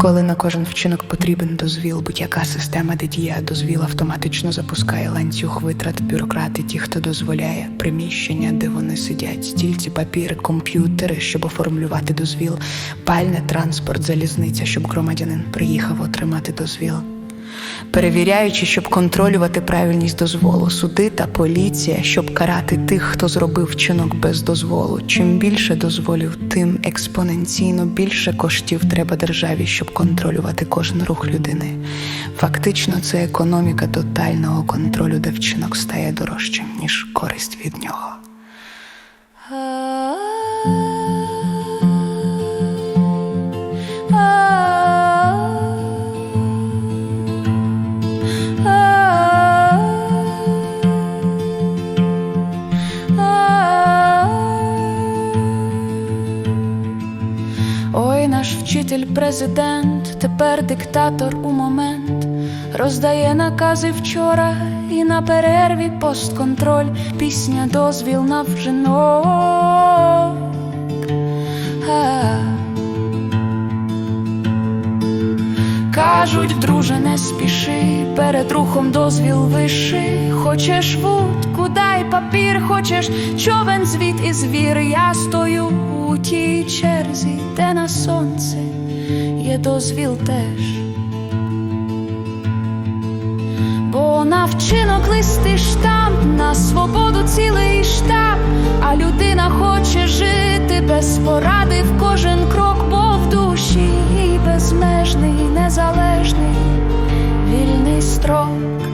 Коли на кожен вчинок потрібен дозвіл, будь-яка система, де діє дозвіл автоматично запускає ланцюг витрат бюрократи, ті, хто дозволяє приміщення, де вони сидять, стільці, папіри, комп'ютери, щоб оформлювати дозвіл, пальне, транспорт, залізниця, щоб громадянин приїхав отримати дозвіл. Перевіряючи, щоб контролювати правильність дозволу, суди та поліція, щоб карати тих, хто зробив вчинок без дозволу. Чим більше дозволів, тим експоненційно більше коштів треба державі, щоб контролювати кожен рух людини. Фактично, це економіка тотального контролю, де вчинок стає дорожчим, ніж користь від нього. Вчитель, президент, тепер диктатор у момент, роздає накази вчора і на перерві постконтроль, пісня дозвіл на вжинок. Кажуть, друже, не спіши, перед рухом дозвіл виши. Хочеш вудку, дай папір, хочеш човен, звіт і звір. Я стою тій черзі, де на сонце є дозвіл теж. Бо на вчинок листи штамп, на свободу цілий штаб, а людина хоче жити без поради в кожен крок, бо в душі їй безмежний, незалежний, вільний строк.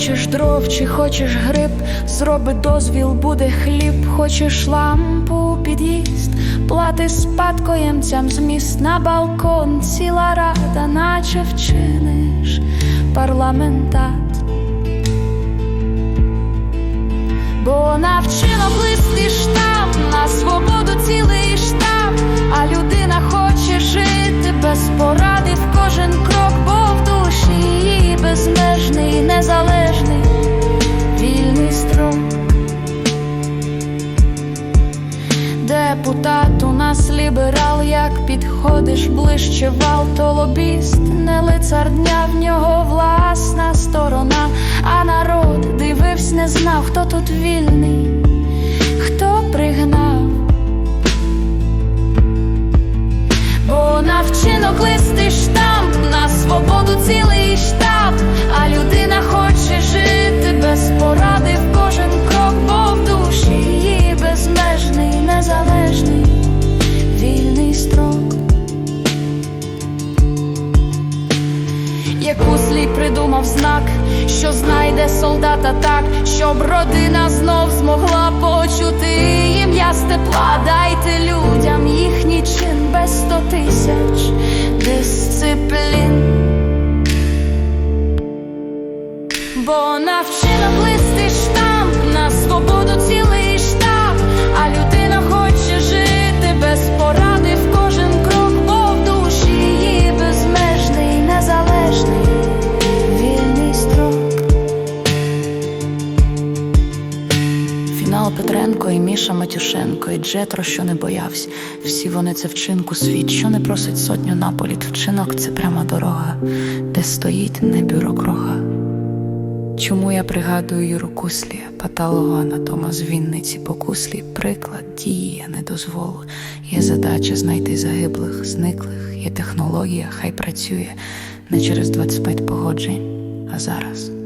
Хочеш дров чи хочеш гриб, зроби дозвіл, буде хліб, хочеш лампу, під'їзд, плати спадкоємцям зміст на балкон, ціла рада, наче вчиниш парламентат. Бо на вчинок листи штаб, на свободу цілий штаб, а людина хоче жити без поради в кожен Депутат у нас ліберал, як підходиш ближче вал, то лобіст, не лицар дня, в нього власна сторона, а народ дивився, не знав, хто тут вільний, хто пригнав. Бо на вчинок листи штамп, на свободу цілий придумав знак, що знайде солдата так, щоб родина знов змогла почути ім'я степла. Дайте людям їхній чин без сто тисяч дисциплін. Бо на Матюшенко, і Джетро, що не боявся. Всі вони це вчинку світ, що не просить сотню на політ. Вчинок це пряма дорога, де стоїть не бюрокроха. Чому я пригадую Юру Куслі, патологоанатома з Вінниці по куслі, приклад дії, не дозволу. Є задача знайти загиблих, зниклих, є технологія, хай працює не через 25 погоджень, а зараз.